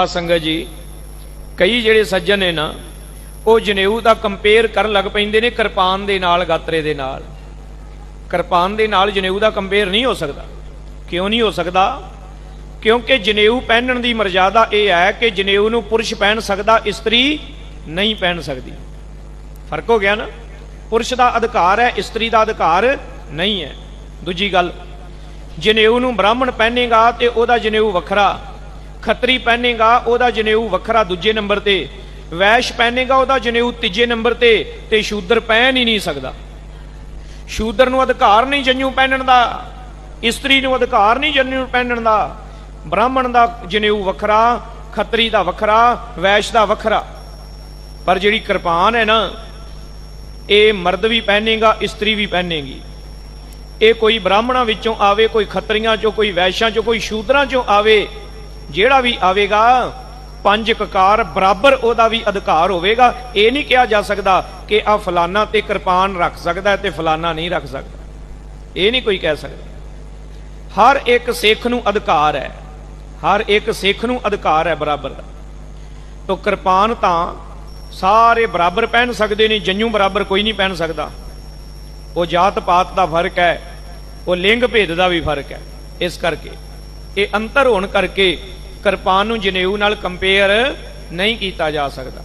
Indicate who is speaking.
Speaker 1: ਆ ਸੰਗਤ ਜੀ, ਕਈ ਜਿਹੜੇ ਸੱਜਣ ਨੇ ਨਾ, ਉਹ ਜਨੇਊ ਦਾ ਕੰਪੇਅਰ ਕਰਨ ਲੱਗ ਪੈਂਦੇ ਨੇ ਕਿਰਪਾਨ ਦੇ ਨਾਲ, ਗਾਤਰੇ ਦੇ ਨਾਲ। ਕਿਰਪਾਨ ਦੇ ਨਾਲ ਜਨੇਊ ਦਾ ਕੰਪੇਅਰ ਨਹੀਂ ਹੋ ਸਕਦਾ। ਕਿਉਂ ਨਹੀਂ ਹੋ ਸਕਦਾ? ਕਿਉਂਕਿ ਜਨੇਊ ਪਹਿਨਣ ਦੀ ਮਰਜ਼ਾਦਾ ਇਹ ਹੈ ਕਿ ਜਨੇਊ ਨੂੰ ਪੁਰਸ਼ ਪਹਿਨ ਸਕਦਾ, ਇਸਤਰੀ ਨਹੀਂ ਪਹਿਨ ਸਕਦੀ। ਫ਼ਰਕ ਹੋ ਗਿਆ ਨਾ? ਪੁਰਸ਼ ਦਾ ਅਧਿਕਾਰ ਹੈ, ਇਸਤਰੀ ਦਾ ਅਧਿਕਾਰ ਨਹੀਂ ਹੈ। ਦੂਜੀ ਗੱਲ, ਜਨੇਊ ਨੂੰ ਬ੍ਰਾਹਮਣ ਪਹਿਨੇਗਾ ਤੇ ਉਹਦਾ ਜਨੇਊ ਵੱਖਰਾ। ਖੱਤਰੀ ਪਹਿਨੇਗਾ ਉਹਦਾ ਜਨੇਊ ਵੱਖਰਾ ਦੂਜੇ ਨੰਬਰ ਤੇ। ਵੈਸ਼ ਪਹਿਨੇਗਾ ਉਹਦਾ ਜਨੇਊ ਤੀਜੇ ਨੰਬਰ ਤੇ ਤੇ ਸ਼ੂਦਰ ਪਹਿਨ ਹੀ ਨਹੀਂ ਸਕਦਾ। ਸ਼ੂਦਰ ਨੂੰ ਅਧਿਕਾਰ ਨਹੀਂ ਜਨੇਊ ਪਹਿਨਣ ਦਾ, ਇਸਤਰੀ ਨੂੰ ਅਧਿਕਾਰ ਨਹੀਂ ਜਨੇਊ ਪਹਿਨਣ ਦਾ। ਬ੍ਰਾਹਮਣ ਦਾ ਜਨੇਊ ਵੱਖਰਾ, ਖੱਤਰੀ ਦਾ ਵੱਖਰਾ, ਵੈਸ਼ ਦਾ ਵੱਖਰਾ। ਪਰ ਜਿਹੜੀ ਕਿਰਪਾਨ ਹੈ ਨਾ, ਇਹ ਮਰਦ ਵੀ ਪਹਿਨੇਗਾ, ਇਸਤਰੀ ਵੀ ਪਹਿਨੇਗੀ। ਇਹ ਕੋਈ ਬ੍ਰਾਹਮਣਾਂ ਵਿੱਚੋਂ ਆਵੇ, ਕੋਈ ਖੱਤਰੀਆਂ ਚੋਂ, ਕੋਈ ਵੈਸ਼ਾਂ ਚੋਂ, ਕੋਈ ਸ਼ੂਦਰਾਂ ਚੋਂ ਆਵੇ ਜਿਹੜਾ ਵੀ ਆਵੇਗਾ, ਪੰਜ ਕਕਾਰ ਬਰਾਬਰ ਉਹਦਾ ਵੀ ਅਧਿਕਾਰ ਹੋਵੇਗਾ। ਇਹ ਨਹੀਂ ਕਿਹਾ ਜਾ ਸਕਦਾ ਕਿ ਆ ਫਲਾਨਾ ਤੇ ਕਿਰਪਾਨ ਰੱਖ ਸਕਦਾ ਹੈ ਤੇ ਫਲਾਨਾ ਨਹੀਂ ਰੱਖ ਸਕਦਾ। ਇਹ ਨਹੀਂ ਕੋਈ ਕਹਿ ਸਕਦਾ। ਹਰ ਇੱਕ ਸਿੱਖ ਨੂੰ ਅਧਿਕਾਰ ਹੈ। ਹਰ ਇੱਕ ਸਿੱਖ ਨੂੰ ਅਧਿਕਾਰ ਹੈ ਬਰਾਬਰ ਦਾ। ਤੋ ਕਿਰਪਾਨ ਤਾਂ ਸਾਰੇ ਬਰਾਬਰ ਪਹਿਨ ਸਕਦੇ ਨੇ ਜੰਨੂ ਬਰਾਬਰ ਕੋਈ ਨਹੀਂ ਪਹਿਨ ਸਕਦਾ। ਉਹ ਜਾਤ ਪਾਤ ਦਾ ਫ਼ਰਕ ਹੈ, ਉਹ ਲਿੰਗ ਭੇਦ ਦਾ ਵੀ ਫ਼ਰਕ ਹੈ। ਇਸ ਕਰਕੇ ਇਹ ਅੰਤਰ ਹੋਣ ਕਰਕੇ ਕਿਰਪਾਨ ਨੂੰ ਜਨੇਊ ਨਾਲ ਕੰਪੇਅਰ ਨਹੀਂ ਕੀਤਾ ਜਾ ਸਕਦਾ।